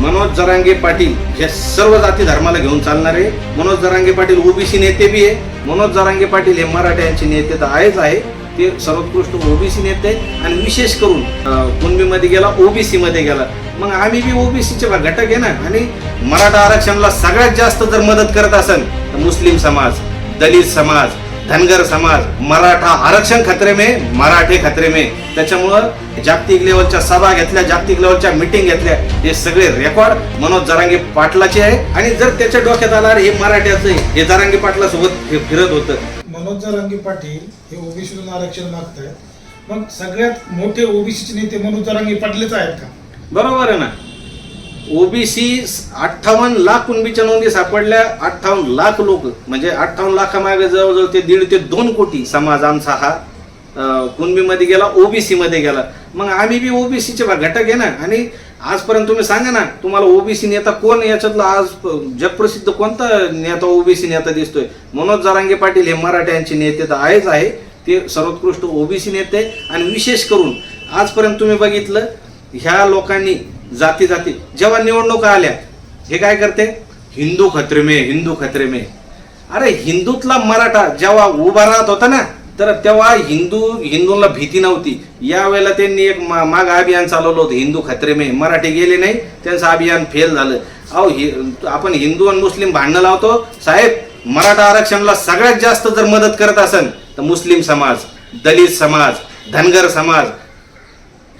मनोज जरांगे पाटील हे सर्व जाती धर्माला घेऊन चालणारे. मनोज जरांगे पाटील ओबीसी नेते बी आहे. मनोज जरांगे पाटील हे मराठ्यांचे नेते तर आहेच आहे. ते सर्वोत्कृष्ट ओबीसी नेते आहेत. आणि विशेष करून कुणबीमध्ये गेला ओबीसी मध्ये गेला. मग आम्ही बी ओबीसीचे घटक आहे ना. आणि मराठा आरक्षणाला सगळ्यात जास्त जर मदत करत असेल तर मुस्लिम समाज दलित समाज धनगर समाज मराठा आरक्षण खतरे में मराठे खतरे में. त्याच्यामुळं जागतिक लेवलच्या सभा घेतल्या जागतिक लेवलच्या मिटिंग घेतल्या. हे सगळे रेकॉर्ड मनोज जरांगे पाटलाचे आहे. आणि जर त्याच्या डोक्यात आला "अरे, हे मराठ्याचं हे जरांगे पाटला सोबत फिरत होतं. मनोज जरांगे पाटील हे ओबीसीतून आरक्षण मागतायत. मग सगळ्यात मोठे ओबीसीचे नेते मनोज जरांगे पाटीलच आहेत का? बरोबर आहे ना. ओबीसी अठ्ठावन्न लाख कुणबीच्या नोंदी सापडल्या अठ्ठावन्न लाख लोक म्हणजे अठ्ठावन्न लाखामागे जवळजवळ ते दीड ते दोन कोटी समाज आमचा हा कुणबीमध्ये गेला ओबीसी मध्ये गेला. मग आम्ही बी ओबीसीचे घटक आहे ना आणि आजपर्यंत तुम्ही सांगा ना तुम्हाला ओबीसी नेता कोण याच्यातला आज जगप्रसिद्ध कोणता नेता ओबीसी नेता दिसतोय? मनोज जरांगे पाटील हे मराठ्यांचे नेते तर आहेच आहे. ते सर्वोत्कृष्ट ओबीसी नेते. आणि विशेष करून आजपर्यंत तुम्ही बघितलं ह्या लोकांनी जाती जाती. जेव्हा निवडणुका आल्या हे काय करते? हिंदू खत्रे मे हिंदू खत्रे मे अरे हिंदूतला मराठा जेव्हा उभा राहत होता ना तर तेव्हा हिंदू हिंदूंना भीती नव्हती. यावेळेला त्यांनी एक मा- माग अभियान चालवलं होतं हिंदू खत्रे मे मराठी गेले नाही त्यांचं अभियान फेल झालं. अहो हि आपण हिंदू आणि मुस्लिम भांडणं लावतो. साहेब मराठा आरक्षणाला सगळ्यात जास्त जर मदत करत असेल तर मुस्लिम समाज दलित समाज धनगर समाज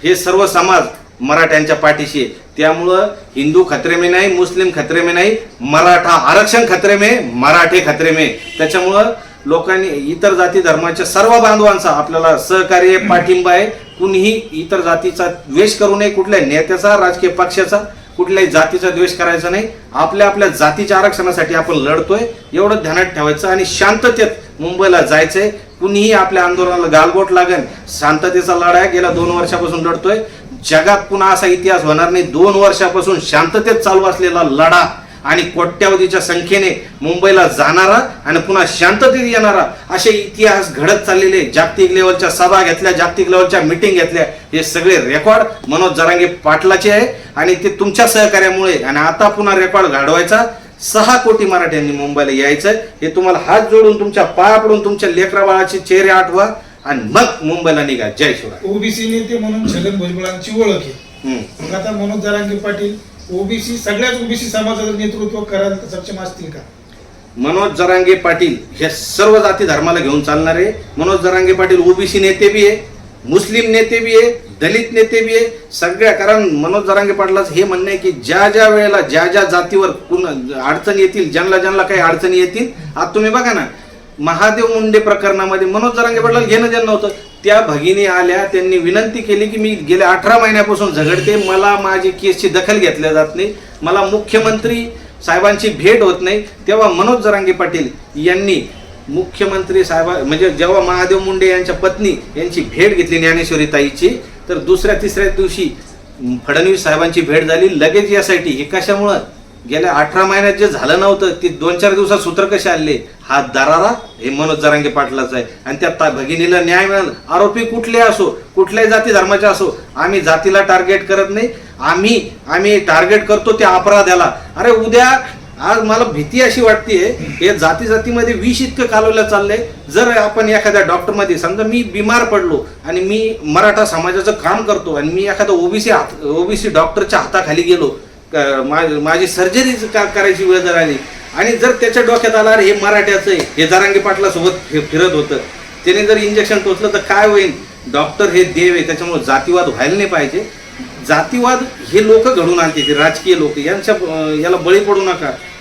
हे सर्व समाज मराठ्यांच्या पाठीशी आहे. त्यामुळं हिंदू खतरे में नाही मुस्लिम खतरे में नाही मराठा आरक्षण खतरे में मराठे खतरे में. त्याच्यामुळं लोकांनी इतर जाती धर्माच्या सर्व बांधवांचा आपल्याला सहकार्य पाठिंबा आहे. कुणीही इतर जातीचा द्वेष करू नये कुठल्याही नेत्याचा राजकीय पक्षाचा कुठल्याही जातीचा द्वेष करायचा नाही. आपल्या आपल्या जातीच्या आरक्षणासाठी आपण लढतोय. एवढं ध्यानात ठेवायचं आणि शांततेत मुंबईला जायचंय. कुणीही आपल्या आंदोलनाला गालबोट लागेल शांततेचा लढा गेल्या दोन वर्षापासून लढतोय. जगात पुन्हा असा इतिहास होणार नाही. दोन वर्षापासून शांततेत चालू असलेला लढा आणि कोट्यावधीच्या संख्येने मुंबईला जाणारा आणि पुन्हा शांततेत येणारा असे इतिहास घडत चाललेले जागतिक लेवलच्या सभा घेतल्या जागतिक लेवलच्या मिटिंग घेतल्या. हे सगळे रेकॉर्ड मनोज जरांगे पाटलाचे आहे आणि ते तुमच्या सहकार्यामुळे आणि आता पुन्हा रेकॉर्ड घडवायचा. सहा कोटी मराठ्यांनी मुंबईला यायचं हे तुम्हाला हात जोडून तुमच्या पाया पडून तुमच्या लेकराबाळाचे चेहरे आठवा. आणि मग मुंबईला निघा. जय शिवराय. ओबीसी नेते म्हणून छगन भुजबळांची ओळख आहे. मग आता मनोज जरांगे पाटील ओबीसी सगळ्याच ओबीसी समाजाचं नेतृत्व करायला सक्षम असतील का? मनोज जरांगे पाटील हे सर्व जाती धर्माला घेऊन चालणारे मनोज जरांगे पाटील ओबीसी नेते बी आहे मुस्लिम नेते बी आहे दलित नेते बी आहे. सगळ्या कारण मनोज जरांगे पाटलाचं हे म्हणणं आहे की ज्या ज्या वेळेला ज्या ज्या जातीवर कुण अडचणी येतील ज्यांना ज्यांना काही अडचणी येतील आता तुम्ही बघा ना महादेव मुंडे प्रकरणामध्ये मनोज जरांगे पाटलाला घेणं ज्यांना नव्हतं. त्या भगिनी आल्या त्यांनी विनंती केली की मी गेल्या अठरा महिन्यापासून झगडते मला माझी केसची दखल घेतल्या जात नाही मला मुख्यमंत्री साहेबांची भेट होत नाही. तेव्हा मनोज जरांगे पाटील यांनी मुख्यमंत्री साहेबा म्हणजे जेव्हा महादेव मुंडे यांच्या पत्नी यांची भेट घेतली ज्ञानेश्वरी ताईची तर दुसऱ्या तिसऱ्या दिवशी फडणवीस साहेबांची भेट झाली. लगेच यासाठी हे कशामुळं? गेल्या अठरा महिन्यात जे झालं नव्हतं ते दोन चार दिवसात सूत्र कसे आले? हा दरारा हे मनोज जरांगे पाटलाच आहे. आणि त्या भगिनीला न्याय मिळाला. आरोपी कुठले असो कुठल्याही जाती धर्माचे असो आम्ही जातीला टार्गेट करत नाही. आम्ही आम्ही टार्गेट करतो त्या अपराधाला अरे उद्या आज मला भीती अशी वाटते हे जाती जातीमध्ये विष इतकं कालवलं चाललंय. जर आपण एखाद्या डॉक्टरमध्ये समजा मी बिमार पडलो आणि मी मराठा समाजाचं काम करतो आणि मी एखादा ओबीसी हात ओबीसी डॉक्टरच्या हाताखाली गेलो मा- माझी सर्जरी करायची वेळ जर आली आणि जर त्याच्या डोक्यात आला अरे हे मराठ्याचं आहे हे जरांगी पाटला सोबत फिरत होतं त्याने जर इंजेक्शन टोचलं तर काय होईल डॉक्टर हे देव आहे त्याच्यामुळे जातीवाद व्हायला नाही पाहिजे. जातीवाद हे लोक घडून आणते ते राजकीय लोक. यांच्या याला बळी पडू नका.